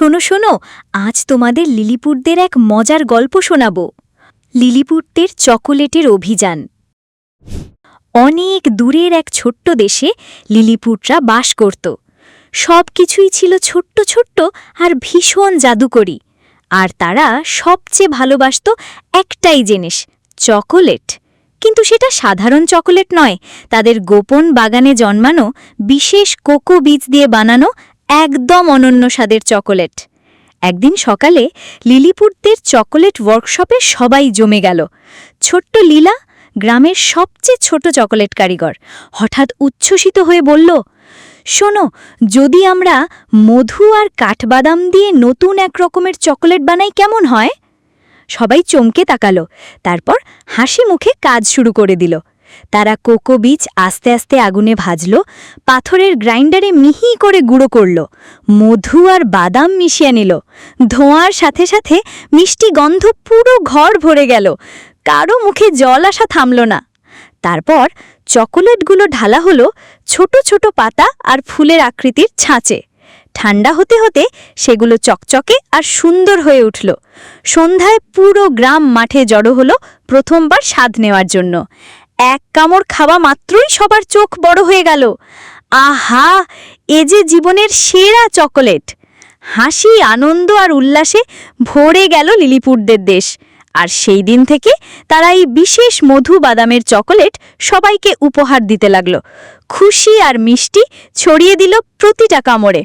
শোনো শোনো, আজ তোমাদের লিলিপুটদের এক মজার গল্প শোনাব। লিলিপুটদের চকোলেটের অভিযান। অনেক দূরের এক ছোট্ট দেশে লিলিপুটরা বাস করত। সব কিছুই ছিল ছোট্ট ছোট্ট আর ভীষণ জাদুকরী। আর তারা সবচেয়ে ভালোবাসত একটাই জিনিস, চকোলেট। কিন্তু সেটা সাধারণ চকোলেট নয়, তাদের গোপন বাগানে জন্মানো বিশেষ কোকো বীজ দিয়ে বানানো একদম অনন্য স্বাদের চকোলেট। একদিন সকালে লিলিপুটদের চকোলেট ওয়ার্কশপে সবাই জমে গেল। ছোট্ট লীলা গ্রামের সবচেয়ে ছোট চকোলেট কারিগর হঠাৎ উচ্ছ্বসিত হয়ে বলল, শোনো, যদি আমরা মধু আর কাঠবাদাম দিয়ে নতুন এক রকমের চকোলেট বানাই কেমন হয়? সবাই চমকে তাকালো, তারপর হাসি মুখে কাজ শুরু করে দিল। তারা কোকো বীজ আস্তে আস্তে আগুনে ভাজল, পাথরের গ্রাইন্ডারে মিহি করে গুঁড়ো করল, মধু আর বাদাম মিশিয়ে নিল, ধোঁয়ার সাথে সাথে মিষ্টি গন্ধ পুরো ঘর ভরে গেল, কারও মুখে জল আসা থামল না। তারপর চকোলেটগুলো ঢালা হলো ছোট ছোট পাতা আর ফুলের আকৃতির ছাঁচে। ঠান্ডা হতে হতে সেগুলো চকচকে আর সুন্দর হয়ে উঠল। সন্ধ্যায় পুরো গ্রাম মাঠে জড়ো হলো প্রথমবার স্বাদ নেওয়ার জন্য। এক কামড় খাওয়া মাত্রই সবার চোখ বড় হয়ে গেল। আহা, এ যে জীবনের সেরা চকোলেট। হাসি, আনন্দ আর উল্লাসে ভরে গেল লিলিপুটদের দেশ। আর সেই দিন থেকে তারা এই বিশেষ মধু বাদামের চকোলেট সবাইকে উপহার দিতে লাগল। খুশি আর মিষ্টি ছড়িয়ে দিল প্রতিটা কামড়ে।